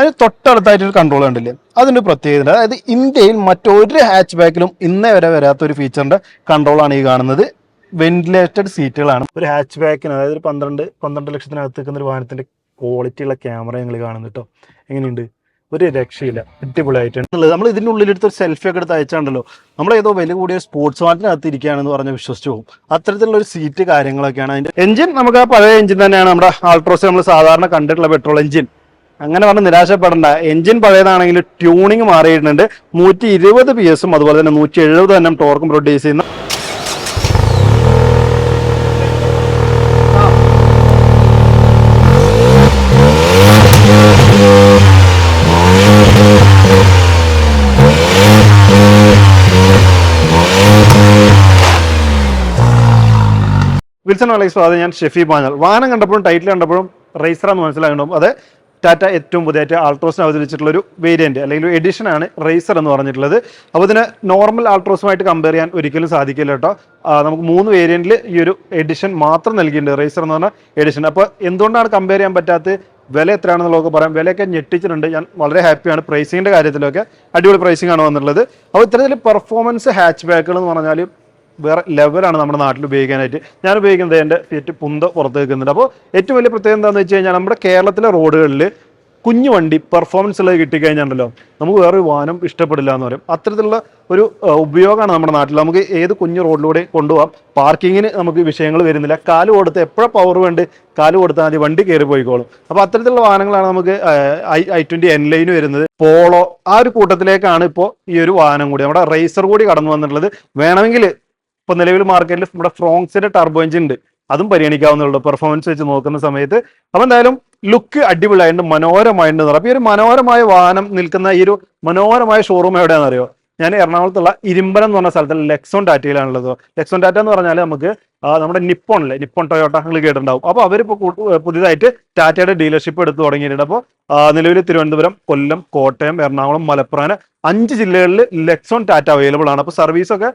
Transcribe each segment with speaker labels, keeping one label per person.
Speaker 1: അതിന് തൊട്ടടുത്തായിട്ട് ഒരു കൺട്രോൾ കണ്ടില്ലേ? അതിന്റെ പ്രത്യേകത അതായത് ഇന്ത്യയിൽ മറ്റൊരു ഹാച്ച് ബാക്കിലും ഇന്നേ വരെ വരാത്ത ഒരു ഫീച്ചറിന്റെ കൺട്രോളാണ് ഈ കാണുന്നത്. വെന്റിലേറ്റഡ് സീറ്റുകളാണ് ഒരു ഹാച്ച് ബാക്കിന് അതായത് ഒരു പന്ത്രണ്ട് പന്ത്രണ്ട് ലക്ഷത്തിനകത്ത് നിൽക്കുന്ന ഒരു വാഹനത്തിന്റെ ക്വാളിറ്റി ഉള്ള ക്യാമറ ഞങ്ങൾ കാണുന്നു കേട്ടോ. എങ്ങനെയുണ്ട്? ഒരു രക്ഷയില്ല. അടിപൊളിയായിട്ടുണ്ട്. നമ്മൾ ഇതിന്റെ ഉള്ളിലെടുത്ത് ഒരു സെൽഫി ഒക്കെ എടുത്ത് അയച്ചാണ്ടല്ലോ. നമ്മൾ ഏതോ വില കൂടിയ സ്പോർട്സ് വാഹനത്തിനകത്ത് ഇരിക്കുകയാണെന്ന് പറഞ്ഞ് വിശ്വസിച്ചു പോകും. അത്തരത്തിലുള്ള ഒരു സീറ്റ് കാര്യങ്ങളൊക്കെയാണ് അതിന്റെ എഞ്ചിൻ നമുക്ക് ആ പഴയ എഞ്ചിൻ തന്നെയാണ്. നമ്മുടെ ആൾട്രോസ് നമ്മൾ സാധാരണ കണ്ടിട്ടുള്ള പെട്രോൾ എഞ്ചിൻ അങ്ങനെ പറഞ്ഞ് നിരാശപ്പെടേണ്ട. എഞ്ചിൻ പഴയതാണെങ്കിൽ ട്യൂണിങ് മാറിയിട്ടുണ്ട്. നൂറ്റി ഇരുപത് പി എസും അതുപോലെ തന്നെ നൂറ്റി എഴുപത് എണ്ണം ടോർക്കും പ്രൊഡ്യൂസ് ചെയ്യുന്ന. വിൽസൺ വലൈസ് അത് ഞാൻ ഷെഫി പാഞ്ഞൽ. വാഹനം കണ്ടപ്പോഴും ടൈറ്റിൽ കണ്ടപ്പോഴും റേസറാന്ന് മനസ്സിലാകണം അത് ടാറ്റ ഏറ്റവും പുതിയതായിട്ട് ആൾട്രോസിന് അവതരിച്ചിട്ടുള്ള ഒരു വേരിയന്റ് അല്ലെങ്കിൽ ഒരു എഡിഷൻ ആണ് റേസർ എന്ന് പറഞ്ഞിട്ടുള്ളത്. അപ്പോൾ ഇതിന് നോർമൽ ആൾട്രോസുമായിട്ട് കമ്പയർ ചെയ്യാൻ ഒരിക്കലും സാധിക്കില്ല കേട്ടോ. നമുക്ക് മൂന്ന് വേരിയന്റിൽ ഈ ഒരു എഡിഷൻ മാത്രം നൽകിയിട്ടുണ്ട് റേസർ എന്ന് പറഞ്ഞ എഡിഷൻ അപ്പോൾ എന്തുകൊണ്ടാണ് കമ്പയർ ചെയ്യാൻ പറ്റാത്ത വില എത്രയാണെന്നുള്ളതൊക്കെ പറയാം. വിലയൊക്കെ ഞെട്ടിച്ചിട്ടുണ്ട്. ഞാൻ വളരെ ഹാപ്പിയാണ് പ്രൈസിങ്ങിന്റെ കാര്യത്തിലൊക്കെ. അടിപൊളി പ്രൈസിംഗ് ആണ് വന്നിട്ടുള്ളത്. അപ്പോൾ ഇത്തരത്തിൽ പെർഫോമൻസ് ഹാച്ച് ബാക്കുകൾ എന്ന് പറഞ്ഞാൽ വേറെ ലെവലാണ് നമ്മുടെ നാട്ടിൽ ഉപയോഗിക്കാനായിട്ട്. ഞാൻ ഉപയോഗിക്കുന്നത് എന്റെ ഫിയറ്റ് പുന്ത പുറത്ത് വെക്കുന്നുണ്ട് അപ്പോൾ ഏറ്റവും വലിയ പ്രത്യേകത എന്താണെന്ന് വെച്ച് കഴിഞ്ഞാൽ നമ്മുടെ കേരളത്തിലെ റോഡുകളിൽ കുഞ്ഞു വണ്ടി പെർഫോമൻസ് ഉള്ളത് കിട്ടിക്കഴിഞ്ഞാണ്ടല്ലോ നമുക്ക് വേറൊരു വാഹനം ഇഷ്ടപ്പെടില്ല എന്ന് പറയും. അത്തരത്തിലുള്ള ഒരു ഉപയോഗമാണ് നമ്മുടെ നാട്ടിൽ നമുക്ക് ഏത് കുഞ്ഞു റോഡിലൂടെ കൊണ്ടുപോകാം പാർക്കിങ്ങിന് നമുക്ക് വിഷയങ്ങൾ വരുന്നില്ല. കാൽ കൊടുത്ത് എപ്പോഴാണ് പവർ വേണ്ട കാൽ കൊടുത്താൽ മതി വണ്ടി കയറി പോയിക്കോളും. അപ്പോൾ അത്തരത്തിലുള്ള വാഹനങ്ങളാണ് നമുക്ക് I I twenty N line വരുന്നത്. പോളോ ആ ഒരു കൂട്ടത്തിലേക്കാണ് ഇപ്പോൾ ഈ ഒരു വാഹനം കൂടി നമ്മുടെ റേസർ കൂടി കടന്നു വന്നിട്ടുള്ളത്. വേണമെങ്കിൽ ഇപ്പൊ നിലവിൽ മാർക്കറ്റിൽ നമ്മുടെ ഫ്രോങ്സിന്റെ ടർബോ എഞ്ചിൻ ഉണ്ട്. അതും പരിഗണിക്കാവുന്നുള്ളൂ പെർഫോമൻസ് വെച്ച് നോക്കുന്ന സമയത്ത്. അപ്പൊ എന്തായാലും ലുക്ക് അടിപൊളിയായിട്ടുണ്ട്. മനോഹരമായിട്ടുണ്ട് അപ്പൊ ഈ ഒരു മനോഹരമായ വാഹനം നിൽക്കുന്ന ഈ ഒരു മനോഹരമായ ഷോറൂം എവിടെയാണെന്നറിയോ? ഞാൻ എറണാകുളത്തുള്ള ഇരുമ്പനം എന്ന് പറഞ്ഞ സ്ഥലത്ത് ലെക്സോൺ ടാറ്റയിലാണുള്ളത് ലെക്സോൺ ടാറ്റ എന്ന് പറഞ്ഞാൽ നമുക്ക് നമ്മുടെ നിപ്പോണിലെ നിപ്പോൺ ടൊയോട്ട നിങ്ങൾ കേട്ടിട്ടുണ്ടാവും. അപ്പോൾ അവരിപ്പോൾ പുതിയതായിട്ട് ടാറ്റയുടെ ഡീലർഷിപ്പ് എടുത്തു തുടങ്ങിയിട്ടുണ്ട്. അപ്പോൾ നിലവിൽ തിരുവനന്തപുരം കൊല്ലം കോട്ടയം എറണാകുളം മലപ്പുറം അഞ്ച് ജില്ലകളിൽ ലെക്സോൺ ടാറ്റ അവൈലബിൾ ആണ്. അപ്പോൾ സർവീസൊക്കെ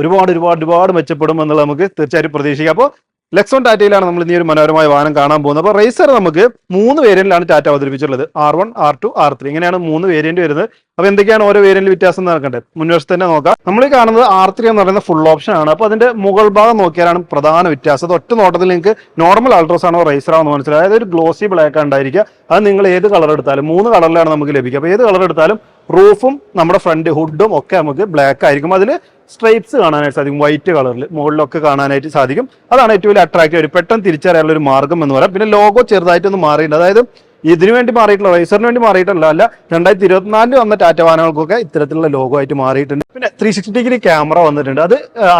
Speaker 1: ഒരുപാട് ഒരുപാട് ഒരുപാട് മെച്ചപ്പെടും എന്നുള്ളത് നമുക്ക് തീർച്ചയായിട്ടും പ്രതീക്ഷിക്കാം. അപ്പോൾ ലെക്സോൺ ടാറ്റയിലാണ് നമ്മൾ ഇനി ഒരു മനോഹരമായ വാഹനം കാണാൻ പോകുന്നത്. അപ്പോൾ റേസർ നമുക്ക് മൂന്ന് വേരിയന്റിലാണ് Tata അവതരിപ്പിച്ചിട്ടുള്ളത്. R one R two R three ഇങ്ങനെയാണ് മൂന്ന് വേരിയന്റ് വരുന്നത്. അപ്പോൾ എന്തൊക്കെയാണ് ഓരോ വേരിയന്റ് വ്യത്യാസം നോക്കട്ടെ മുൻവശത്ത് തന്നെ നോക്കാം. നമ്മൾ കാണുന്നത് ആർ ത്രീ എന്ന് പറയുന്ന ഫുൾ ഓപ്ഷൻ ആണ്. അപ്പോൾ അതിന്റെ മുകൾ ഭാഗം നോക്കിയാലാണ് പ്രധാന വ്യത്യാസം. അത് ഒറ്റ നോട്ടത്തിൽ നിങ്ങൾക്ക് നോർമൽ അൾട്രോസ് ആണോ റേസർ ആണോ മനസ്സിലായത് ഒരു ഗ്ലോസി ബ്ലാക്ക് ഉണ്ടായിരിക്കുക. അത് നിങ്ങൾ ഏത് കളർ എടുത്താലും മൂന്ന് കളറിലാണ് നമുക്ക് ലഭിക്കുക. അപ്പോൾ ഏത് കളർ എടുത്താലും റൂഫും നമ്മുടെ ഫ്രണ്ട് ഹുഡും ഒക്കെ നമുക്ക് ബ്ലാക്ക് ആയിരിക്കും. അതിൽ സ്ട്രൈപ്സ് കാണാനായിട്ട് സാധിക്കും. വൈറ്റ് കളറിൽ മുകളിലൊക്കെ കാണാനായിട്ട് സാധിക്കും. അതാണ് ഏറ്റവും വലിയ അട്രാക്റ്റീവ് പെട്ടെന്ന് തിരിച്ചറിയാനുള്ള ഒരു മാർഗം എന്ന് പറയാം. പിന്നെ ലോഗോ ചെറുതായിട്ടൊന്ന് മാറിയിട്ടുണ്ട്. അതായത് ഇതിനു വേണ്ടി മാറിയിട്ടുള്ള റൈസറിന് വേണ്ടി മാറിയിട്ടല്ല അല്ല രണ്ടായിരത്തി ഇരുപത്തിനാലിൽ വന്ന ടാറ്റ വാഹനങ്ങൾക്കൊക്കെ ഇത്തരത്തിലുള്ള ലോഗോ ആയിട്ട് മാറിയിട്ടുണ്ട്. പിന്നെ ത്രീ സിക്സ്റ്റി ഡിഗ്രി ക്യാമറ വന്നിട്ടുണ്ട്. അത്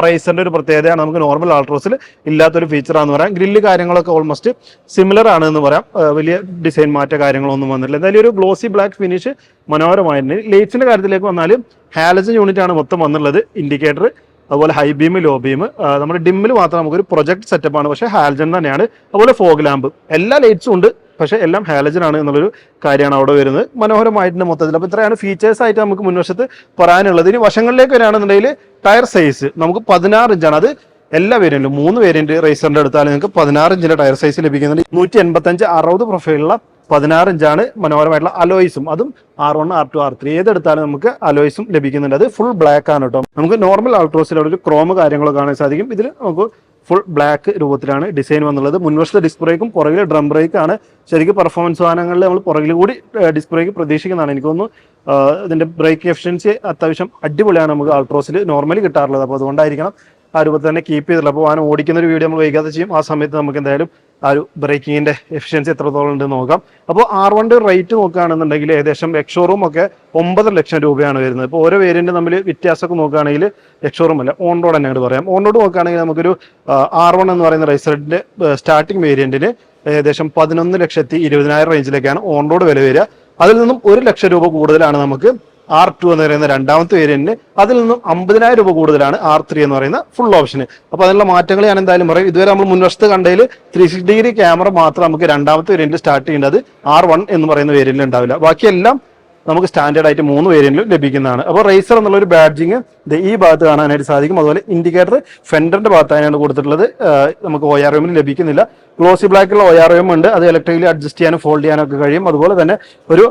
Speaker 1: റൈസറിന്റെ ഒരു പ്രത്യേകതയാണ്. നമുക്ക് നോർമൽ ആൾട്രോസിൽ ഇല്ലാത്തൊരു ഫീച്ചറാന്ന് പറയാം. ഗ്രില്ല് കാര്യങ്ങളൊക്കെ ഓൾമോസ്റ്റ് സിമിലർ ആണ് എന്ന് പറയാം. വലിയ ഡിസൈൻ മാറ്റ കാര്യങ്ങളൊന്നും വന്നിട്ടില്ല. എന്തായാലും ഒരു ഗ്ലോസി ബ്ലാക്ക് ഫിനിഷ് മനോഹരമായിരുന്നു ലൈറ്റ്സിന്റെ കാര്യത്തിലേക്ക് വന്നാലും ഹാലജൻ യൂണിറ്റ് ആണ് മൊത്തം വന്നുള്ളത് ഇൻഡിക്കേറ്റർ അതുപോലെ ഹൈ ബീം ലോ ബീം നമ്മുടെ ഡിമ്മിൽ മാത്രം നമുക്കൊരു പ്രൊജക്ട് സെറ്റപ്പ് ആണ്. പക്ഷേ ഹാൽജൻ തന്നെയാണ്. അതുപോലെ ഫോഗ് ലാമ്പ് എല്ലാ ലൈറ്റ്സും ഉണ്ട്. പക്ഷേ എല്ലാം ഹാലജൻ ആണ് എന്നുള്ളൊരു കാര്യമാണ് അവിടെ വരുന്നത്. മനോഹരമായിട്ടുണ്ട് മൊത്തത്തിൽ. അപ്പോൾ ഇത്രയാണ് ഫീച്ചേഴ്സ് ആയിട്ട് നമുക്ക് മുൻവശത്ത് പറയാനുള്ളത്. ഇനി വശങ്ങളിലേക്ക് വരികയാണെന്നുണ്ടെങ്കിൽ ടയർ സൈസ് നമുക്ക് പതിനാറ് ഇഞ്ചാണ്. അത് എല്ലാ വേരിയന്റിലും മൂന്ന് വേരിയന്റ് റേസറിന്റെ എടുത്താൽ നിങ്ങൾക്ക് പതിനാറ് ഇഞ്ചിന്റെ ടയർ സൈസ് ലഭിക്കുന്നുണ്ട്. നൂറ്റി എൺപത്തഞ്ച് അറുപത് പ്രൊഫൈലുള്ള പതിനാറ് ഇഞ്ചാണ് മനോഹരമായിട്ടുള്ള അലോയ്സും അതും R one R two R three ഏതെടുത്താലും നമുക്ക് അലോയ്സും ലഭിക്കുന്നുണ്ട്. അത് ഫുൾ ബ്ലാക്ക് ആണ് കേട്ടോ. നമുക്ക് നോർമൽ ആൾട്രോസിലുള്ള ഒരു ക്രോമ് കാര്യങ്ങളൊക്കെ കാണാൻ സാധിക്കും. ഇതിൽ നമുക്ക് ഫുൾ ബ്ലാക്ക് രൂപത്തിലാണ് ഡിസൈൻ വന്നുള്ളത്. മുൻവശത്തെ ഡിസ്ക് ബ്രേക്കും പുറകിലെ ഡ്രം ബ്രേക്കാണ് ശരിക്കും പെർഫോമൻസ് വാഹനങ്ങളിൽ നമ്മൾ പുറകിൽ കൂടി ഡിസ്ക് ബ്രേക്ക് പ്രതീക്ഷിക്കുന്നതാണ്. എനിക്ക് തോന്നുന്നു ഇതിന്റെ ബ്രേക്ക് എഫിഷ്യൻസി അത്യാവശ്യം അടിപൊളിയാണ് നമുക്ക് ആൾട്രോസിൽ നോർമലി കിട്ടാറുള്ളത്. അപ്പോൾ അതുകൊണ്ടായിരിക്കണം ആ രൂപത്തിൽ തന്നെ കീപ്പ് ചെയ്തിട്ടുള്ളത് അപ്പോൾ വാഹനം ഓടിക്കുന്ന ഒരു വീഡിയോ നമ്മൾ വൈകാതെ ചെയ്യും. ആ സമയത്ത് നമുക്ക് എന്തായാലും ആ ഒരു ബ്രേക്കിങ്ങിന്റെ എഫിഷ്യൻസി എത്രത്തോളം ഉണ്ട് നോക്കാം. അപ്പോൾ ആർ വണ്ടി റേറ്റ് നോക്കുകയാണെന്നുണ്ടെങ്കിൽ ഏകദേശം എക്സോറൂം ഒക്കെ ഒമ്പത് ലക്ഷം രൂപയാണ് വരുന്നത്. ഇപ്പോൾ ഓരോ വേരിയന്റ് തമ്മിൽ വ്യത്യാസമൊക്കെ നോക്കുകയാണെങ്കിൽ എക്സോറൂം അല്ല ഓൺ റോഡ് തന്നെ പറയാം. ഓൺ റോഡ് നോക്കുകയാണെങ്കിൽ നമുക്കൊരു ആർ വൺ എന്ന് പറയുന്ന റൈസറിന്റെ സ്റ്റാർട്ടിംഗ് വേരിയന്റിൽ ഏകദേശം പതിനൊന്ന് ലക്ഷത്തി ഇരുപതിനായിരം റേഞ്ചിലേക്കാണ് ഓൺ റോഡ് വില വരിക. അതിൽ നിന്നും ഒരു ലക്ഷം രൂപ കൂടുതലാണ് നമുക്ക് ആർ ടു എന്ന് പറയുന്ന രണ്ടാമത്തെ വേരിയന്റിന് അതിൽ നിന്നും അമ്പതിനായിരം രൂപ കൂടുതലാണ് ആർ ത്രീ എന്ന് പറയുന്ന ഫുൾ ഓപ്ഷന് അപ്പൊ അതിനുള്ള മാറ്റങ്ങൾ ഞാൻ എന്തായാലും പറയും. ഇതുവരെ നമ്മൾ മുൻവശത്ത് കണ്ടതിൽ ത്രീ സിക്സ് ഡിഗ്രി ക്യാമറ മാത്രം നമുക്ക് രണ്ടാമത്തെ വേരിയന്റിൽ സ്റ്റാർട്ട് ചെയ്യേണ്ടത് ആർ വൺ എന്ന് പറയുന്ന വേരിയന്റിൽ ഉണ്ടാവില്ല. ബാക്കിയെല്ലാം നമുക്ക് സ്റ്റാൻഡേർഡ് ആയിട്ട് മൂന്ന് വേരിയന്റിലും ലഭിക്കുന്നതാണ്. അപ്പോൾ റേസർ എന്നുള്ള ഒരു ബാഡ്ജിങ് ഈ ഭാഗത്ത് കാണാനായിട്ട് സാധിക്കും. അതുപോലെ ഇൻഡിക്കേറ്റർ ഫെൻഡറിന്റെ ഭാഗത്തായാണ് കൊടുത്തിട്ടുള്ളത്. നമുക്ക് ഒ ആർ എമ്മിൽ ലഭിക്കുന്നില്ല. ഗ്ലോസി ബ്ലാക്കുള്ള ഒ ആർ എം ഉണ്ട്. അത് ഇലക്ട്രിക്കലി അഡ്ജസ്റ്റ് ചെയ്യാനും ഫോൾഡ് ചെയ്യാനും ഒക്കെ കഴിയും. അതുപോലെ തന്നെ ഒരു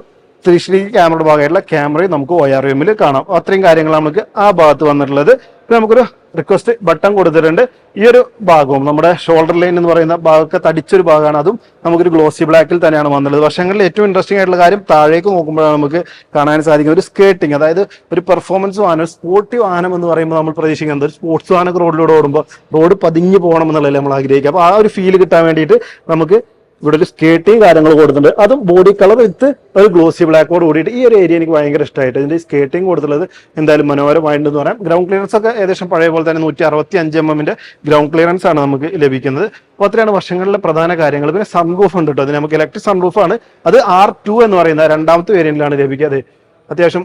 Speaker 1: ത്രീ ഡി ക്യാമറയുടെ ഭാഗമായിട്ടുള്ള ക്യാമറയും നമുക്ക് ഒ ആർ എമ്മിൽ കാണാം. അത്രയും കാര്യങ്ങളാണ് നമുക്ക് ആ ഭാഗത്ത് വന്നിട്ടുള്ളത്. പിന്നെ നമുക്കൊരു റിക്വസ്റ്റ് ബട്ടൺ കൊടുത്തിട്ടുണ്ട്. ഈ ഒരു ഭാഗവും നമ്മുടെ ഷോൾഡർ ലൈൻ എന്ന് പറയുന്ന ഭാഗമൊക്കെ തടിച്ചൊരു ഭാഗമാണ്. അതും നമുക്കൊരു ഗ്ലോസി ബ്ലാക്കിൽ തന്നെയാണ് വന്നിട്ടുള്ളത്. വർഷങ്ങളിൽ ഏറ്റവും ഇൻട്രസ്റ്റിംഗ് ആയിട്ടുള്ള കാര്യം താഴേക്ക് നോക്കുമ്പോഴാണ് നമുക്ക് കാണാൻ സാധിക്കുന്നത്. ഒരു സ്കേട്ടിങ് അതായത് ഒരു പെർഫോമൻസ് വാഹനം സ്പോർട്ടി വാഹനം എന്ന് പറയുമ്പോൾ നമ്മൾ പ്രതീക്ഷിക്കുന്നത് ഒരു സ്പോർട്സ് വാഹനമൊക്കെ റോഡിലൂടെ ഓടുമ്പോൾ റോഡ് പതിഞ്ഞു പോകണം എന്നുള്ളതല്ലേ നമ്മൾ ആഗ്രഹിക്കുക. അപ്പോൾ ആ ഒരു ഫീൽ കിട്ടാൻ വേണ്ടിയിട്ട് നമുക്ക് ഇവിടെ ഒരു സ്കേട്ടിങ് കാര്യങ്ങൾ കൊടുത്തിട്ടുണ്ട്. അതും ബോഡി കളർ വിത്ത് ഒരു ഗ്ലോസി ബ്ലാക്കോട് കൂടിയിട്ട് ഈ ഒരു ഏരിയ എനിക്ക് ഭയങ്കര ഇഷ്ടമായിട്ട് ഇതിന്റെ സ്കേറ്റിംഗ് കൊടുത്തുള്ളത് എന്തായാലും മനോഹരമായിട്ടുണ്ടെന്ന് പറയാം. ഗ്രൗണ്ട് ക്ലിയറൻസ് ഒക്കെ ഏകദേശം പഴയ പോലെ തന്നെ നൂറ്റി അറുപത്തി അഞ്ച് എം എമ്മിന്റെ ഗ്രൗണ്ട് ക്ലിയറൻസ് ആണ് നമുക്ക് ലഭിക്കുന്നത്. അപ്പോൾ അത്രയാണ് വർഷങ്ങളിലെ പ്രധാന കാര്യങ്ങൾ. പിന്നെ സൺറൂഫ് ഉണ്ട് കേട്ടോ. അത് നമുക്ക് ഇലക്ട്രിക് സൺറൂഫ് ആണ്. അത് ആർ ടു എന്ന് പറയുന്ന രണ്ടാമത്തെ വേരിയന്റിലാണ് ലഭിക്കുക. അത്യാവശ്യം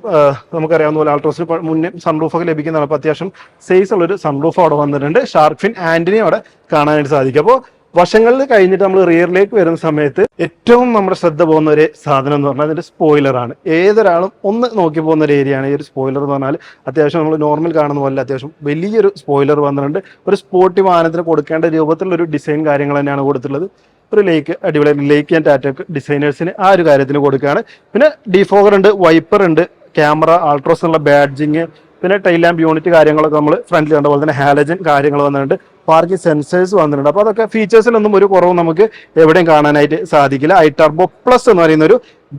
Speaker 1: നമുക്കറിയാവുന്ന പോലെ ആൾട്രോസിന് മുന്നേ സൺറൂഫ് ഒക്കെ ലഭിക്കുന്നതാണ്. അപ്പോൾ അത്യാവശ്യം സൈസ് ഉള്ളൊരു സൺറൂഫ് അവിടെ വന്നിട്ടുണ്ട്. ഷാർക്ക് ഫിൻ ആന്റിനെയും അവിടെ കാണാനായിട്ട് സാധിക്കും. അപ്പോൾ വശങ്ങളിൽ കഴിഞ്ഞിട്ട് നമ്മൾ റിയറിലേക്ക് വരുന്ന സമയത്ത് ഏറ്റവും നമ്മുടെ ശ്രദ്ധ പോകുന്ന ഒരു സാധനം എന്ന് പറഞ്ഞാൽ അതിന്റെ സ്പോയിലറാണ് ഏതൊരാളും ഒന്ന് നോക്കി പോകുന്ന ഒരു ഏരിയയാണ് ഈ ഒരു സ്പോയിലർ എന്ന് പറഞ്ഞാൽ അത്യാവശ്യം നമ്മൾ നോർമൽ കാണുന്ന പോലെ അത്യാവശ്യം വലിയൊരു സ്പോയിലർ വന്നിട്ടുണ്ട്. ഒരു സ്പോർട്ടി വാഹനത്തിന് കൊടുക്കേണ്ട രൂപത്തിലുള്ള ഒരു ഡിസൈൻ കാര്യങ്ങൾ തന്നെയാണ് കൊടുത്തിട്ടുള്ളത്. ഒരു ലേക്ക് അടിപൊളി ലേക്ക് ആൻഡ് ടാറ്റ ഡിസൈനേഴ്സിന് ആ ഒരു കാര്യത്തിന് കൊടുക്കുകയാണ്. പിന്നെ ഡിഫോഗർ ഉണ്ട് വൈപ്പർ ഉണ്ട് ക്യാമറ ആൾട്രോസ് എന്നുള്ള ബാഡ്ജിങ് പിന്നെ ടൈൽ ലാമ്പ് യൂണിറ്റ് കാര്യങ്ങളൊക്കെ നമ്മൾ ഫ്രണ്ടിൽ കണ്ട പോലെ തന്നെ ഹാലജൻ കാര്യങ്ങൾ വന്നിട്ടുണ്ട്. പാർക്കിംഗ് സെൻസേഴ്സ് വന്നിട്ടുണ്ട്. അപ്പോൾ അതൊക്കെ ഫീച്ചേഴ്സിലൊന്നും ഒരു കുറവ് നമുക്ക് എവിടെയും കാണാനായിട്ട് സാധിക്കില്ല. ഐ ടർബോ പ്ലസ് എന്ന് പറയുന്ന ഒരു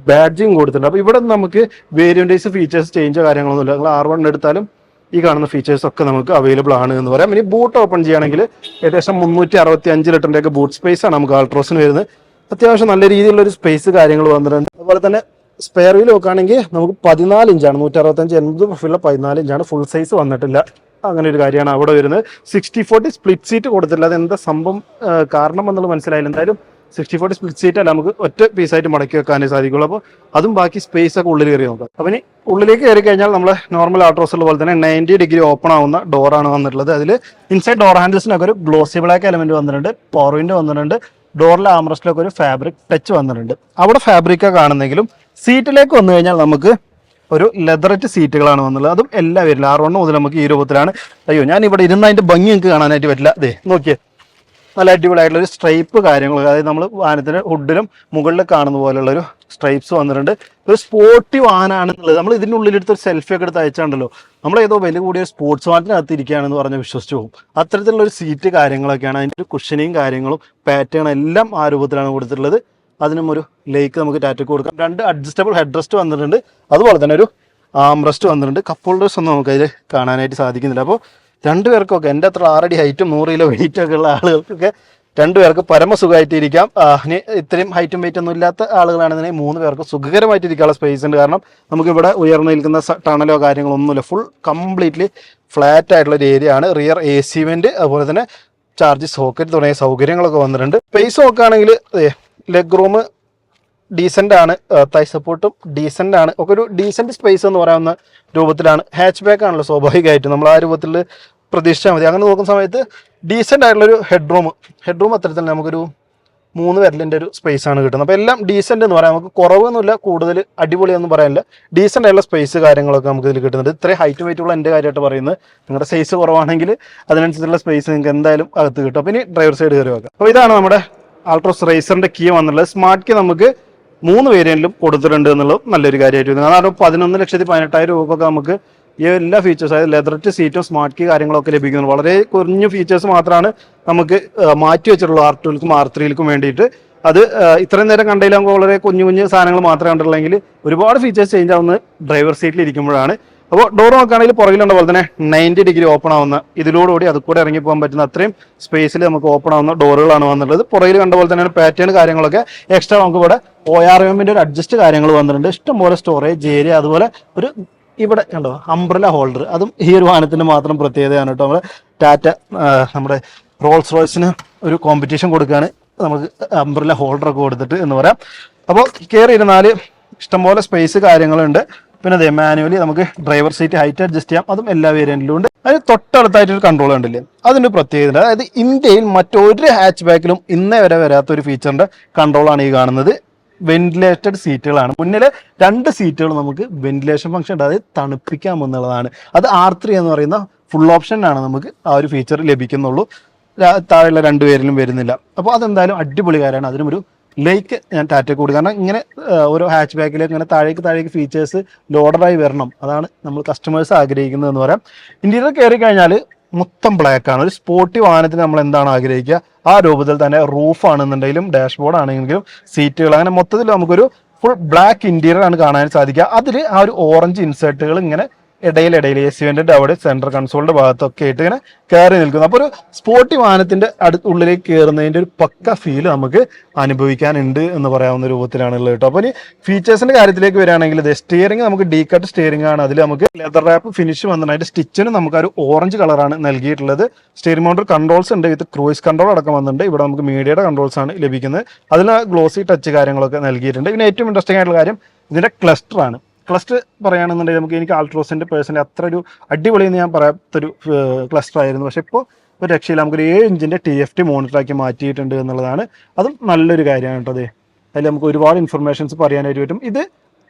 Speaker 1: ബാഡ്ജിങ് കൊടുത്തിട്ടുണ്ട്. അപ്പോൾ ഇവിടെ നമുക്ക് വേരിയന്റേസ് ഫീച്ചേഴ്സ് ചേഞ്ചോ കാര്യങ്ങളൊന്നുമില്ല. നിങ്ങൾ ആർ വൺ എടുത്താലും ഈ കാണുന്ന ഫീച്ചേഴ്സ് ഒക്കെ നമുക്ക് അവൈലബിൾ ആണ് എന്ന് പറയാം. ഇനി ബൂട്ട് ഓപ്പൺ ചെയ്യുകയാണെങ്കിൽ ഏകദേശം മുന്നൂറ്റി അറുപത്തി അഞ്ച് ലിറ്ററിന്റെ ഒക്കെ ബൂട്ട് സ്പേസ് ആണ് നമുക്ക് ആൾട്രോസിന് വരുന്നത്. അത്യാവശ്യം നല്ല രീതിയിലുള്ള ഒരു സ്പേസ് കാര്യങ്ങൾ വന്നിട്ടുണ്ട്. അതുപോലെ തന്നെ സ്പെയർ വീൽ നോക്കുകയാണെങ്കിൽ നമുക്ക് പതിനാല് ഇഞ്ചാണ്. നൂറ്റി അറുപത്തഞ്ച് എൺപത് ഫുള്ള പതിനാല് ഇഞ്ചാണ്. ഫുൾ സൈസ് വന്നിട്ടില്ല. അങ്ങനെ ഒരു കാര്യമാണ് അവിടെ വരുന്നത്. സിക്സ്റ്റി ഫോർട്ടി സ്പ്ലിറ്റ് സീറ്റ് കൊടുത്തില്ല അത് എന്താ സംഭവം കാരണം എന്നുള്ളത് മനസ്സിലായില്ല. എന്തായാലും സിക്സ്റ്റി ഫോർട്ടി സ്പ്ലിറ്റ് സീറ്റ് അല്ല നമുക്ക് ഒറ്റ പീസായിട്ട് മടക്കി വെക്കാനേ സാധിക്കുള്ളൂ. അപ്പോൾ അതും ബാക്കി സ്പേസ് ഒക്കെ ഉള്ളിൽ കയറി നോക്കാം. അപ്പം ഇനി ഉള്ളിലേക്ക് കയറി കഴിഞ്ഞാൽ നമ്മൾ നോർമൽ ആട്രോസ് ഉള്ള പോലെ തന്നെ നയന്റി ഡിഗ്രി ഓപ്പൺ ആവുന്ന ഡോറാണ് വന്നിട്ടുള്ളത്. അതിൽ ഇൻസൈഡ് ഡോർ ഹാൻഡിൽസിനൊക്കെ ഒരു ഗ്ലോസി ബ്ലാക്ക് എലമെന്റ് വന്നിട്ടുണ്ട്. പവർ വിൻഡ് വന്നിട്ടുണ്ട്. ഡോറിലെ ആംറസ്റ്റിലൊക്കെ ഒരു ഫാബ്രിക് ടച്ച് വന്നിട്ടുണ്ട്. അവിടെ ഫാബ്രിക്കാണ് കാണുന്നെങ്കിലും സീറ്റിലേക്ക് വന്നു കഴിഞ്ഞാൽ നമുക്ക് ഒരു ലെതററ്റ് സീറ്റുകളാണ് വന്നുള്ളത്. അതും എല്ലാ വരില്ല ആറ് വണ്ണം മുതൽ നമുക്ക് ഈ രൂപത്തിലാണ്. അയ്യോ ഞാൻ ഇവിടെ ഇരുന്ന് അതിന്റെ ഭംഗി നിങ്ങൾക്ക് കാണാനായിട്ട് പറ്റില്ല. അതെ നോക്കിയേ. നല്ല അടിപൊളിയായിട്ടുള്ള ഒരു സ്ട്രൈപ്പ് കാര്യങ്ങൾ അതായത് നമ്മൾ വാഹനത്തിന്റെ ഹുഡിലും മുകളിൽ കാണുന്ന പോലെയുള്ള ഒരു സ്ട്രൈപ്സ് വന്നിട്ടുണ്ട്. ഒരു സ്പോർട്ടി വാഹനമാണെന്നുള്ളത് നമ്മൾ ഇതിന്റെ ഉള്ളിലെടുത്ത് ഒരു സെൽഫി ഒക്കെ എടുത്ത് അയച്ചാണ്ടല്ലോ. നമ്മൾ ഏതോ വില കൂടിയ സ്പോർട്സ് വാഹനത്തിനകത്ത് ഇരിക്കുകയാണെന്ന് പറഞ്ഞ് വിശ്വസിച്ചു പോകും. അത്തരത്തിലുള്ള ഒരു സീറ്റ് കാര്യങ്ങളൊക്കെയാണ്. അതിന്റെ ഒരു കുഷനിയും കാര്യങ്ങളും പാറ്റേൺ എല്ലാം ആ രൂപത്തിലാണ് കൊടുത്തിട്ടുള്ളത്. അതിനും ഒരു ലേക്ക് നമുക്ക് ടാറ്റയ്ക്ക് കൊടുക്കാം. രണ്ട് അഡ്ജസ്റ്റബിൾ ഹെഡ് റെസ്റ്റ് വന്നിട്ടുണ്ട്. അതുപോലെ തന്നെ ഒരു ആം റെസ്റ്റ് വന്നിട്ടുണ്ട്. കപ്പ് ഹോൾഡേഴ്സ് ഒന്നും നമുക്ക് അതിൽ കാണാനായിട്ട് സാധിക്കുന്നില്ല. അപ്പോൾ രണ്ടുപേർക്കൊക്കെ എന്റെ അത്ര ആറടി ഹൈറ്റും നൂറ് കിലോ വെയിറ്റൊക്കെ ഉള്ള ആളുകൾക്കൊക്കെ രണ്ടുപേർക്ക് ആ, ഇനി ഇത്രയും ഹൈറ്റും വെയിറ്റ് ഒന്നും ഇല്ലാത്ത ആളുകളാണെന്നുണ്ടെങ്കിൽ മൂന്ന് പേർക്ക് സുഖകരമായിട്ടിരിക്കാനുള്ള സ്പേസ് ഉണ്ട്. കാരണം നമുക്കിവിടെ ഉയർന്നു നിൽക്കുന്ന ടണലോ കാര്യങ്ങളോ ഒന്നുമില്ല. ഫുൾ കംപ്ലീറ്റ്ലി ഫ്ലാറ്റ് ആയിട്ടുള്ള ഒരു ഏരിയ ആണ്. റിയർ എ സി വെന്റ് അതുപോലെ തന്നെ ചാർജ് സോക്കറ്റ് തുടങ്ങിയ സൗകര്യങ്ങളൊക്കെ വന്നിട്ടുണ്ട്. സ്പേസ് നോക്കുകയാണെങ്കിൽ ലെഗ് റൂം ഡീസന്റ് ആണ് തൈ സപ്പോർട്ടും ഡീസന്റ് ആണ്. ഒക്കെ ഒരു ഡീസന്റ് സ്പേസ് എന്ന് പറയാവുന്ന രൂപത്തിലാണ്. ഹാച്ച് ബാക്ക് ആണല്ലോ സ്വാഭാവികമായിട്ടും. നമ്മൾ ആ രൂപത്തിൽ പ്രതീക്ഷിച്ചാൽ മതി. അങ്ങനെ നോക്കുന്ന സമയത്ത് ഡീസന്റ് ആയിട്ടുള്ളൊരു ഹെഡ് റൂം ഹെഡ് റൂം അത്തരത്തിൽ നമുക്കൊരു മൂന്ന് വിരലിന്റെ ഒരു സ്പേസ് ആണ് കിട്ടുന്നത്. അപ്പോൾ എല്ലാം ഡീസന്റ് എന്ന് പറയാം. നമുക്ക് കുറവൊന്നുമില്ല കൂടുതൽ അടിപൊളിയൊന്നും പറയാനില്ല. ഡീസന്റ് ആയിട്ടുള്ള സ്പേസ് കാര്യങ്ങളൊക്കെ നമുക്ക് ഇതിൽ കിട്ടുന്നുണ്ട്. ഇത്രയും ഹൈറ്റ് വെയിറ്റുള്ള എന്റെ കാര്യമായിട്ട് പറയുന്നത് നിങ്ങളുടെ സൈസ് കുറവാണെങ്കിൽ അതിനനുസരിച്ചുള്ള സ്പേസ് നിങ്ങൾക്ക് എന്തായാലും അകത്ത് കിട്ടും. അപ്പോൾ ഇനി ഡ്രൈവർ സൈഡ് കയറി വെക്കാം അപ്പോൾ ഇതാണ് നമ്മുടെ ആൾട്രോസ് റേസറിന്റെ കീ വന്നുള്ളത് സ്മാർട്ട് കീ നമുക്ക് മൂന്ന് വേരിയന്റിലും കൊടുത്തിട്ടുണ്ട് എന്നുള്ളത് നല്ലൊരു കാര്യമായിട്ട് വരുന്നത് കാരണം പതിനൊന്ന് ലക്ഷത്തി പതിനെട്ടായിരം രൂപയൊക്കെ നമുക്ക് ഈ എല്ലാ ഫീച്ചേഴ്സ് അതായത് ലെതർറ്റ് സീറ്റും സ്മാർട്ട് കീ കാര്യങ്ങളൊക്കെ ലഭിക്കുന്നു വളരെ കുറഞ്ഞ ഫീച്ചേഴ്സ് മാത്രമാണ് നമുക്ക് മാറ്റി വെച്ചിട്ടുള്ളൂ ആർ ടുവിൽക്കും ആർ ത്രീയിൽക്കും വേണ്ടിയിട്ട്. അത് ഇത്രയും നേരം കണ്ടതിൽ നമുക്ക് വളരെ കുഞ്ഞു കുഞ്ഞു സാധനങ്ങൾ മാത്രമേ കണ്ടിട്ടുള്ളെങ്കിൽ ഒരുപാട് ഫീച്ചേഴ്സ് ചേഞ്ച് ആവുന്നത് ഡ്രൈവർ സീറ്റിൽ ഇരിക്കുമ്പോഴാണ് അപ്പോൾ ഡോർ നോക്കുകയാണെങ്കിൽ പുറകിലുണ്ട് പോലെ തന്നെ നയന്റി ഡിഗ്രി ഓപ്പൺ ആവുന്ന ഇതിലൂടെ കൂടി കൂടെ ഇറങ്ങി പോകാൻ പറ്റുന്ന അത്രയും സ്പേസിൽ നമുക്ക് ഓപ്പൺ ആവുന്ന ഡോറുകളാണ് വന്നിട്ടുള്ളത്. പുറകിൽ കണ്ട പോലെ തന്നെ പാറ്റേൺ കാര്യങ്ങളൊക്കെ എക്സ്ട്രാ നമുക്ക് ഇവിടെ ഒ ആർ എമ്മിന്റെ ഒരു അഡ്ജസ്റ്റ് കാര്യങ്ങൾ വന്നിട്ടുണ്ട്. ഇഷ്ടംപോലെ സ്റ്റോറേജ് ഏരിയ അതുപോലെ ഒരു ഇവിടെ കണ്ടോ അംബ്രല ഹോൾഡർ അതും ഈ ഒരു വാഹനത്തിന് മാത്രം പ്രത്യേകതയാണ് കേട്ടോ. നമ്മുടെ ടാറ്റ നമ്മുടെ റോൾസ് റോയ്സിന് ഒരു കോമ്പറ്റീഷൻ കൊടുക്കുകയാണ്. നമുക്ക് അംബ്രല ഹോൾഡറൊക്കെ കൊടുത്തിട്ട് എന്ന് പറയാം. അപ്പോൾ കയറി ഇരുന്നാൽ ഇഷ്ടംപോലെ സ്പേസ് കാര്യങ്ങളുണ്ട്. പിന്നെ അതെ മാനുവലി നമുക്ക് ഡ്രൈവർ സീറ്റ് ഹൈറ്റ് അഡ്ജസ്റ്റ് ചെയ്യാം. അതും എല്ലാ വേരിയന്റിലും ഉണ്ട്. അതിന് തൊട്ടടുത്തായിട്ട് ഒരു കൺട്രോൾ ഉണ്ടല്ലേ അതിന്റെ പ്രത്യേകത അതായത് ഇന്ത്യയിൽ മറ്റൊരു ഹാച്ച് ബാക്കിലും ഇന്നേ വരെ വരാത്ത ഒരു ഫീച്ചറിന്റെ കൺട്രോളാണ് ഈ കാണുന്നത്. വെന്റിലേറ്റഡ് സീറ്റുകളാണ് മുന്നിൽ രണ്ട് സീറ്റുകൾ നമുക്ക് വെന്റിലേഷൻ ഫംഗ്ഷൻ ഉണ്ട്. അതായത് തണുപ്പിക്കാം എന്നുള്ളതാണ്. അത് ആർ ത്രീ എന്ന് പറയുന്ന ഫുൾ ഓപ്ഷനാണ് നമുക്ക് ആ ഒരു ഫീച്ചർ ലഭിക്കുന്നുള്ളൂ. താഴെയുള്ള രണ്ടുപേരിലും വരുന്നില്ല. അപ്പോൾ അതെന്തായാലും അടിപൊളി കാര്യമാണ്. അതിനും ഒരു ലൈക്ക് ഞാൻ ടാറ്റ കൂടി കാരണം ഇങ്ങനെ ഓരോ ഹാച്ച് ബാക്കിൽ ഇങ്ങനെ താഴേക്ക് താഴേക്ക് ഫീച്ചേഴ്സ് ലോഡറായി വരണം. അതാണ് നമ്മൾ കസ്റ്റമേഴ്സ് ആഗ്രഹിക്കുന്നത് എന്ന് പറയാം. ഇന്റീരിയർ കയറി കഴിഞ്ഞാൽ മൊത്തം ബ്ലാക്ക് ആണ്. ഒരു സ്പോർട്ടി വാഹനത്തിന് നമ്മൾ എന്താണ് ആഗ്രഹിക്കുക? ആ രൂപത്തിൽ തന്നെ റൂഫ് ആണെന്നുണ്ടെങ്കിലും ഡാഷ്ബോർഡ് ആണെങ്കിലും സീറ്റുകൾ അങ്ങനെ മൊത്തത്തിൽ നമുക്കൊരു ഫുൾ ബ്ലാക്ക് ഇന്റീരിയർ ആണ് കാണാൻ സാധിക്കുക. അതിൽ ആ ഒരു ഓറഞ്ച് ഇൻസേർട്ടുകൾ ഇങ്ങനെ ഇടയിൽ എ സി വെന്റിന്റെ അവിടെ സെൻട്രൽ കൺസോളിന്റെ ഭാഗത്തൊക്കെ ആയിട്ട് ഇങ്ങനെ കയറി നിൽക്കുന്നു. അപ്പോൾ ഒരു സ്പോർട്ടി വാഹനത്തിന്റെ അടുത്ത് ഉള്ളിലേക്ക് കയറുന്നതിന്റെ ഒരു പക്ക ഫീൽ നമുക്ക് അനുഭവിക്കാനുണ്ട് എന്ന് പറയാവുന്ന രൂപത്തിലാണ് ഉള്ളത് കേട്ടോ. അപ്പോൾ ഇനി ഫീച്ചേഴ്സിന്റെ കാര്യത്തിലേക്ക് വരികയാണെങ്കിൽ സ്റ്റിയറിംഗ് നമുക്ക് ഡീ കട്ട് സ്റ്റിയറിംഗ് ആണ്. അതിൽ നമുക്ക് ലെതർ റാപ്പ് ഫിനിഷ് വന്നിട്ടുണ്ട് സ്റ്റിച്ചിന് നമുക്ക് ഒരു ഓറഞ്ച് കളറാണ് നൽകിയിട്ടുള്ളത്. സ്റ്റിയറിംഗ് മൗണ്ടർ കൺട്രോൾസ് ഉണ്ട് ഇത് ക്രൂയിസ് കൺട്രോൾ അടക്കം വന്നിട്ടുണ്ട്. ഇവിടെ നമുക്ക് മീഡിയയുടെ കൺട്രോൾസ് ആണ് ലഭിക്കുന്നത്. അതിൽ ഗ്ലോസി ടച്ച് കാര്യങ്ങളൊക്കെ നൽകിയിട്ടുണ്ട്. പിന്നെ ഏറ്റവും ഇൻട്രസ്റ്റിംഗ് ആയിട്ടുള്ള കാര്യം ഇതിന്റെ ക്ലസ്റ്റർ ആണ്. ക്ലസ്റ്റർ പറയുകയാണെന്നുണ്ടെങ്കിൽ നമുക്ക് എനിക്ക് ആൾട്രോസിന്റെ പേഴ്സണലി അത്ര ഒരു അടിപൊളി എന്ന് ഞാൻ പറയാത്തൊരു ക്ലസ്റ്റർ ആയിരുന്നു. പക്ഷേ ഇപ്പോൾ ഒരു രക്ഷയില്ല. നമുക്കൊരു ഏഴ് ഇഞ്ചിന്റെ ടി എഫ് ടി മോണിറ്ററാക്കി മാറ്റിയിട്ടുണ്ട് എന്നുള്ളതാണ്. അതും നല്ലൊരു കാര്യമാണ് കേട്ടോ അതെ. അതിൽ നമുക്ക് ഒരുപാട് ഇൻഫർമേഷൻസ് പറയാനായിട്ട് പറ്റും. ഇത്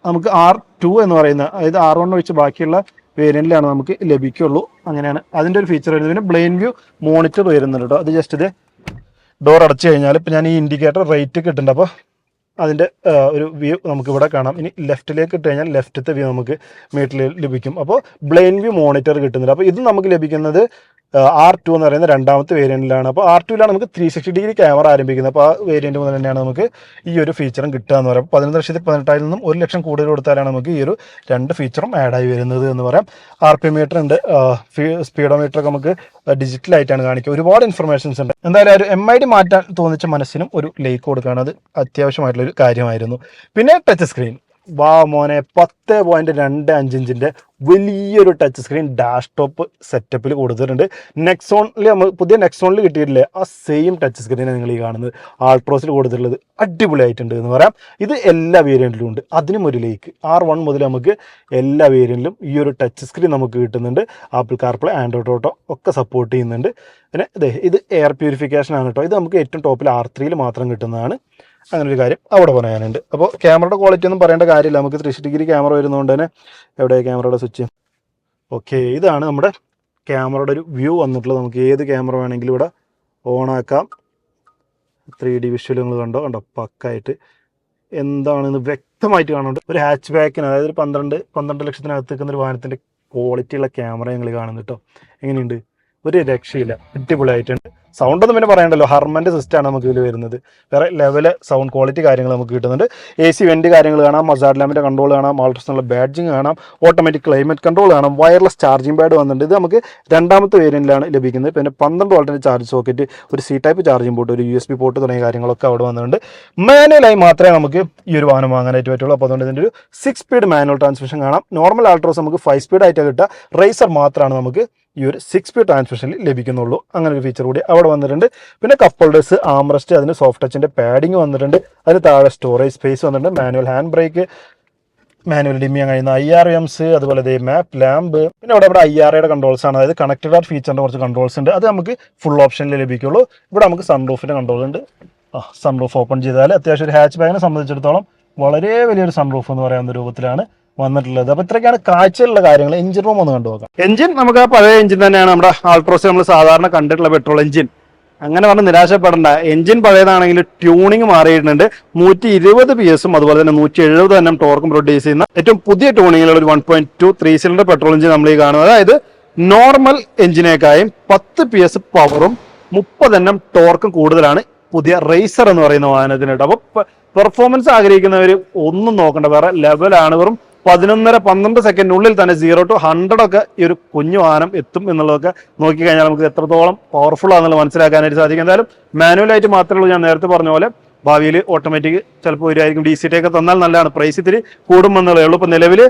Speaker 1: നമുക്ക് ആർ ടു എന്ന് പറയുന്ന അതായത് ആർ വൺ ഒഴിച്ച് ബാക്കിയുള്ള വേരിയന്റിലാണ് നമുക്ക് ലഭിക്കുള്ളൂ. അങ്ങനെയാണ്. അതിന്റെ ഒരു ഫീച്ചർ വരുന്നത്. പിന്നെ ബ്ലെയിൻ വ്യൂ മോണിറ്റർ വരുന്നുണ്ട് കേട്ടോ. അത് ജസ്റ്റ് ഇത് ഡോർ അടച്ചു കഴിഞ്ഞാൽ ഇപ്പം ഞാൻ ഈ ഇൻഡിക്കേറ്റർ റേറ്റ് കിട്ടുന്നുണ്ട്. അപ്പോൾ അതിന്റെ ഒരു വ്യൂ നമുക്കിവിടെ കാണാം. ഇനി ലെഫ്റ്റിലേക്ക് ഇട്ട് കഴിഞ്ഞാൽ ലെഫ്റ്റത്തെ വ്യൂ നമുക്ക് മീറ്ററിൽ ലഭിക്കും. അപ്പോൾ ബ്ലെയിൻ വ്യൂ മോണിറ്റർ കിട്ടുന്നുണ്ട്. അപ്പോൾ ഇത് നമുക്ക് ലഭിക്കുന്നത് ആർ ടു എന്ന് പറയുന്ന രണ്ടാമത്തെ വേരിയന്റിലാണ് അപ്പോൾ ആർ ടുവിലാണ് നമുക്ക് ത്രീ സിക്സ്റ്റി ഡിഗ്രി ക്യാമറ ആരംഭിക്കുന്നത്. അപ്പോൾ ആ വേരിയന്റ് മുതൽ തന്നെയാണ് നമുക്ക് ഈ ഒരു ഫീച്ചറും കിട്ടുക എന്ന് പറയാം. പതിനൊന്ന് ലക്ഷത്തി പതിനെട്ടായിരം നിന്നും ഒരു ലക്ഷം കൂടുതൽ കൊടുത്താലാണ് നമുക്ക് ഈ ഒരു രണ്ട് ഫീച്ചറും ആഡായി വരുന്നത് എന്ന് പറയാം. ആർ പി മീറ്റർ ഉണ്ട്. സ്പീഡോമീറ്റർ ഒക്കെ നമുക്ക് ഡിജിറ്റലായിട്ടാണ് കാണിക്കുക. ഒരുപാട് ഇൻഫർമേഷൻസ് ഉണ്ട്. എന്തായാലും ഒരു എം ഐ ഡി മാറ്റാൻ തോന്നിച്ച മനസ്സിനും ഒരു ലൈക്ക് കൊടുക്കുകയാണ്. അത് അത്യാവശ്യമായിട്ടുള്ളൊരു കാര്യമായിരുന്നു. പിന്നെ ടച്ച് സ്ക്രീൻ വാ മോനെ പത്ത് പോയിന്റ് രണ്ട് അഞ്ച് ഇഞ്ചിന്റെ വലിയൊരു ടച്ച് സ്ക്രീൻ ഡാഷ് ടോപ്പ് സെറ്റപ്പിൽ കൊടുത്തിട്ടുണ്ട്. നെക്സോണിൽ നമ്മൾ പുതിയ നെക്സോണിൽ കിട്ടിയിട്ടില്ലേ? ആ സെയിം ടച്ച് സ്ക്രീനാണ് നിങ്ങൾ ഈ കാണുന്നത്. ആൾട്രോസിൽ കൊടുത്തിട്ടുള്ളത് അടിപൊളിയായിട്ടുണ്ട് എന്ന് പറയാം. ഇത് എല്ലാ വേരിയന്റിലും ഉണ്ട്. അതിനും ഒരു ലേക്ക് ആർ വൺ മുതൽ നമുക്ക് എല്ലാ വേരിയന്റിലും ഈ ഒരു ടച്ച് സ്ക്രീൻ നമുക്ക് കിട്ടുന്നുണ്ട്. ആപ്പിൾ കാർപ്ലേ ആൻഡ്രോയിഡ് ഓട്ടോ ഒക്കെ സപ്പോർട്ട് ചെയ്യുന്നുണ്ട്. പിന്നെ ഇതേ ഇത് എയർ പ്യൂരിഫിക്കേഷൻ ആണ് കേട്ടോ. ഇത് നമുക്ക് ഏറ്റവും ടോപ്പിൽ ആർ ത്രീയിൽ മാത്രം കിട്ടുന്നതാണ്. അങ്ങനെ ഒരു കാര്യം അവിടെ പറയാനുണ്ട്. അപ്പോൾ ക്യാമറയുടെ ക്വാളിറ്റി ഒന്നും പറയേണ്ട കാര്യമില്ല. നമുക്ക് ത്രീ ഡിഗ്രി ക്യാമറ വരുന്നതുകൊണ്ട് തന്നെ എവിടെ ക്യാമറയുടെ സ്വിച്ച് ഓക്കെ ഇതാണ് നമ്മുടെ ക്യാമറയുടെ ഒരു വ്യൂ വന്നിട്ടുള്ളത്. നമുക്ക് ഏത് ക്യാമറ വേണമെങ്കിലും ഇവിടെ ഓണാക്കാം ത്രീ ഡി വിഷ്വൽ നിങ്ങൾ കണ്ടോ? കണ്ടോ? പക്കായിട്ട്. എന്താണെന്ന് വ്യക്തമായിട്ട് കാണുന്നുണ്ട്. ഒരു ഹാച്ച് ബാക്കിന് അതായത് ഒരു പന്ത്രണ്ട് പന്ത്രണ്ട് ലക്ഷത്തിനകത്ത് നിൽക്കുന്ന ഒരു വാഹനത്തിന്റെ ക്വാളിറ്റിയുള്ള ക്യാമറ ഞങ്ങൾ കാണുന്നു കേട്ടോ എങ്ങനെയുണ്ട്? ഒരു രക്ഷയില്ല. അടിപൊളിയായിട്ടുണ്ട്. സൗണ്ട് ഒന്നും പിന്നെ പറയണ്ടല്ലോ. ഹർമന്റെ സിസ്റ്റമാണ് നമുക്ക് ഇതിൽ വരുന്നത്. വേറെ ലെവൽ സൗണ്ട് ക്വാളിറ്റി കാര്യങ്ങൾ നമുക്ക് കിട്ടുന്നുണ്ട്. എ സി വെന്റ് കാര്യങ്ങൾ കാണാം മസാഡ് ലാമ്പിന്റെ കൺട്രോൾ കാണാം ആൾട്രസ്നുള്ള ബാഡ്ജിങ് കാണാം ഓട്ടോമാറ്റിക് ക്ലൈമറ്റ് കൺട്രോൾ കാണാം വയർലെസ് ചാർജിംഗ് പാഡ് വന്നിട്ടുണ്ട്. ഇത് നമുക്ക് രണ്ടാമത്തെ വേരിയന്റിലാണ് ലഭിക്കുന്നത്. പിന്നെ പന്ത്രണ്ട് വോൾട്ടിന്റെ ചാർജ് സോക്കറ്റ് ഒരു സി ടൈപ്പ് ചാർജിംഗ് പോർട്ട് ഒരു യു എസ് ബി പോർട്ട് തുടങ്ങിയ കാര്യങ്ങളൊക്കെ അവിടെ വന്നിട്ടുണ്ട്. മാനുവലായി മാത്രമേ നമുക്ക് ഈ ഒരു വാഹനം വാങ്ങാനായിട്ട് പറ്റുള്ളൂ. അപ്പോൾ അതുകൊണ്ട് ഇതിന്റെ ഒരു സിക്സ് സ്പീഡ് മാനുവൽ ട്രാൻസ്മിഷൻ കാണാം. നോർമൽ ആൾട്രോസ് നമുക്ക് ഫൈവ് സ്പീഡ് കിട്ടുക. റേസർ മാത്രമാണ് നമുക്ക് ഈ ഒരു സിക്സ് സ്പീഡ് ട്രാൻസ്മിഷനിൽ ലഭിക്കുന്നുള്ളൂ. അങ്ങനെ ഒരു ഫീച്ചർ കൂടി അവിടെ വന്നിട്ടുണ്ട്. പിന്നെ കപ്പ് ഹോൾഡേഴ്സ് ആംറസ്റ്റ് അതിന് സോഫ്റ്റ് ടച്ചിന്റെ പാഡിങ് വന്നിട്ടുണ്ട്. അതിന് താഴെ സ്റ്റോറേജ് സ്പേസ് വന്നിട്ടുണ്ട്. മാനുവൽ ഹാൻഡ് ബ്രേക്ക് മാനുവൽ ഡിമിയാൻ കഴിയുന്ന ഐ ആർ എംസ് അതുപോലെ ദേ മാപ്പ് ലാമ്പ് പിന്നെ ഇവിടെ ഇവിടെ ഐ ആർ ഐയുടെ കൺട്രോൾസ് ആണ്. അതായത് കണക്റ്റഡ് ആർ ഫീച്ചറിന്റെ കുറച്ച് കൺട്രോൾസ് ഉണ്ട്. അത് നമുക്ക് ഫുൾ ഓപ്ഷനിൽ ലഭിക്കുള്ളൂ. ഇവിടെ നമുക്ക് സൺറൂഫിന്റെ കൺട്രോൾ ഉണ്ട്. ആ സൺറൂഫ് ഓപ്പൺ ചെയ്താൽ അത്യാവശ്യം ഒരു ഹാച്ച് ബാഗിനെ സംബന്ധിച്ചിടത്തോളം വളരെ വലിയൊരു സൺറൂഫ് എന്ന് പറയുന്ന രൂപത്തിലാണ് വന്നിട്ടുള്ളത്. അപ്പൊ ഇത്രയൊക്കെയാണ് കാഴ്ചയിലുള്ള കാര്യങ്ങൾ. എഞ്ചിൻ റൂം ഒന്ന് കണ്ടു നോക്കാം. എഞ്ചിൻ നമുക്ക് ആ പഴയ എഞ്ചിൻ തന്നെയാണ്. നമ്മുടെ ആൾട്രോസ് നമ്മൾ സാധാരണ കണ്ടിട്ടുള്ള പെട്രോൾ എഞ്ചിൻ അങ്ങനെ പറഞ്ഞ് നിരാശപ്പെടേണ്ട. എഞ്ചിൻ പഴയതാണെങ്കിൽ ട്യൂണിങ് മാറിയിട്ടുണ്ട്. നൂറ്റി ഇരുപത് പി എസും അതുപോലെ തന്നെ നൂറ്റി എഴുപത് എണ്ണം ടോർക്കും പ്രൊഡ്യൂസ് ചെയ്യുന്ന ഏറ്റവും പുതിയ ട്യൂണിങ്ങിലുള്ള ഒരു one point two three cylinder petrol engine നമ്മൾ ഈ കാണുന്നത്. അതായത് നോർമൽ എഞ്ചിനേക്കായും പത്ത് പി എസ് പവറും മുപ്പത് എണ്ണം ടോർക്കും കൂടുതലാണ് പുതിയ റേസർ എന്ന് പറയുന്ന വാഹനത്തിന് കേട്ടോ അപ്പൊ പെർഫോമൻസ് ആഗ്രഹിക്കുന്നവർ ഒന്നും നോക്കണ്ട. വേറെ ലെവലാണ് വെറും പതിനൊന്നര പന്ത്രണ്ട് സെക്കൻഡിനുള്ളിൽ തന്നെ സീറോ ടു ഹൺഡ്രഡ് ഒക്കെ ഈ ഒരു കുഞ്ഞു വാഹനം എത്തും എന്നുള്ളതൊക്കെ നോക്കിക്കഴിഞ്ഞാൽ നമുക്ക് എത്രത്തോളം പവർഫുൾ ആണെന്നുള്ളത് മനസ്സിലാക്കാനായിട്ട് സാധിക്കും. എന്തായാലും മാനുവലായിട്ട് മാത്രമേ ഉള്ളൂ ഞാൻ നേരത്തെ പറഞ്ഞ പോലെ. ഭാവിയിൽ ഓട്ടോമാറ്റിക് ചിലപ്പോൾ വരുമായിരിക്കും ഡി സി ടി ഒക്കെ തന്നാൽ നല്ലതാണ്. പ്രൈസ് ഇത്തിരി കൂടുമെന്നുള്ളേ ഉള്ളൂ. ഇപ്പം നിലവിൽ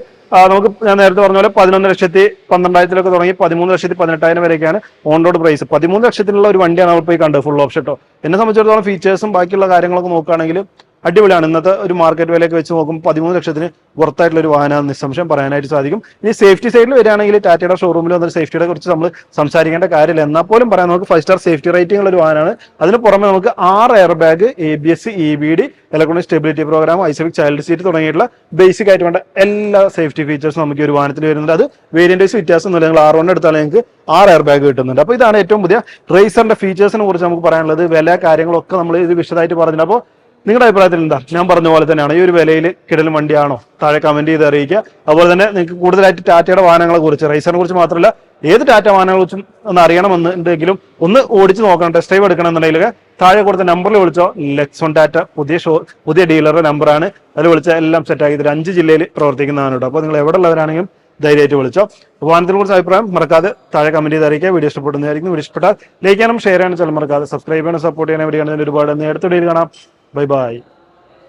Speaker 1: നമുക്ക് ഞാൻ നേരത്തെ പറഞ്ഞ പോലെ പതിനൊന്ന് ലക്ഷത്തി പന്ത്രണ്ടായിരത്തിലൊക്കെ തുടങ്ങി പതിമൂന്ന് ലക്ഷത്തി പതിനെട്ടായിരം വരെയൊക്കെയാണ് ഓൺ റോഡ് പ്രൈസ് പതിമൂന്ന് ലക്ഷത്തിനുള്ള ഒരു വണ്ടിയാണ് നമ്മൾ പോയി കണ്ടത് ഫുൾ ഓപ്ഷൻ കേട്ടോ എന്നെ സംബന്ധിച്ചിടത്തോളം ഫീച്ചേഴ്സും ബാക്കിയുള്ള കാര്യങ്ങളൊക്കെ നോക്കുകയാണെങ്കിൽ അടിപൊളിയാണ്. ഇന്നത്തെ ഒരു മാർക്കറ്റ് വിലയൊക്കെ വെച്ച് നോക്കുമ്പോൾ പതിമൂന്ന് ലക്ഷത്തിന് പുറത്തായിട്ടുള്ള ഒരു വാഹനം നിസ്സംശയം പറയാനായിട്ട് സാധിക്കും. ഇനി സേഫ്റ്റി സൈഡിൽ വരികയാണെങ്കിൽ ടാറ്റയുടെ ഷോറൂമിൽ വന്ന സേഫ്റ്റിയുടെ കുറിച്ച് നമ്മൾ സംസാരിക്കേണ്ട കാര്യമില്ല. എന്നാൽ പോലും പറയാം നമുക്ക് ഫൈവ് സ്റ്റാർ സേഫ്റ്റി റേറ്റിംഗ് ഉള്ള ഒരു വാഹനമാണ്. അതിന് പുറമെ നമുക്ക് ആറ് air bag A B S E B D electronic stability program Isofix child seat തുടങ്ങിയിട്ടുള്ള ബേസിക് ആയിട്ട് വേണ്ട എല്ലാ സേഫ്റ്റി ഫീച്ചേഴ്സും നമുക്ക് ഒരു വാഹനത്തിൽ വരുന്നുണ്ട്. അത് വേരിയന്റ് വൈസ് വ്യത്യാസമൊന്നുമില്ല. നിങ്ങൾ ആർ വൺ എടുത്താൽ നിങ്ങൾക്ക് ആറ് എയർ ബാഗ് കിട്ടുന്നുണ്ട്. അപ്പോൾ ഇതാണ് ഏറ്റവും പുതിയ റേസറിന്റെ ഫീച്ചേഴ്സിനെ കുറിച്ച് നമുക്ക് പറയാനുള്ളത്. വില കാര്യങ്ങളൊക്കെ നമ്മൾ ഇത് വിശദമായിട്ട് പറഞ്ഞിട്ടുണ്ട്. അപ്പോൾ നിങ്ങളുടെ അഭിപ്രായത്തിൽ എന്താ? ഞാൻ പറഞ്ഞ പോലെ തന്നെയാണ്. ഈ ഒരു വിലയിൽ കിടലും വണ്ടിയാണോ? താഴെ കമന്റ് ചെയ്ത് അറിയിക്കുക. അതുപോലെ തന്നെ നിങ്ങൾക്ക് കൂടുതലായിട്ട് ടാറ്റയുടെ വാഹനങ്ങളെ കുറിച്ച് റൈസറിനെ കുറിച്ച് മാത്രമല്ല ഏത് ടാറ്റ വാഹനങ്ങളെ കുറിച്ചും ഒന്ന് അറിയണമെന്നുണ്ടെങ്കിലും ഒന്ന് ഓടിച്ച് നോക്കണം ടെസ്റ്റ് ഡ്രൈവ് എടുക്കണം എന്നുണ്ടെങ്കിൽ താഴെ കൊടുത്ത നമ്പറിൽ വിളിച്ചോ. ലെക്സോൺ ടാറ്റ പുതിയ ഷോ പുതിയ ഡീലറുടെ നമ്പറാണ് അതിൽ വിളിച്ചാൽ എല്ലാം സെറ്റാക്കി തരും. അഞ്ച് ജില്ലയിൽ പ്രവർത്തിക്കുന്നതാണ് കേട്ടോ. അപ്പോൾ നിങ്ങൾ എവിടെ ഉള്ളവരാണെങ്കിലും ധൈര്യമായിട്ട് വിളിച്ചോ. വാഹനത്തിനെ കുറിച്ച് അഭിപ്രായം മറക്കാതെ താഴെ കമന്റ് ചെയ്ത് അറിയിക്കുക. വീഡിയോ ഇഷ്ടപ്പെടുന്നതായിരിക്കും. വീഡിയോ ഇഷ്ടപ്പെട്ടാൽ ലൈക്ക് ചെയ്യാനും ഷെയർ ചെയ്യാനും ചില മറക്കാതെ സബ്സ്ക്രൈബ് ചെയ്യാനും സപ്പോർട്ട് ചെയ്യാനും വേണ്ടിയാണ് ഒരുപാട് നേരത്തെ കാണാം. Bye bye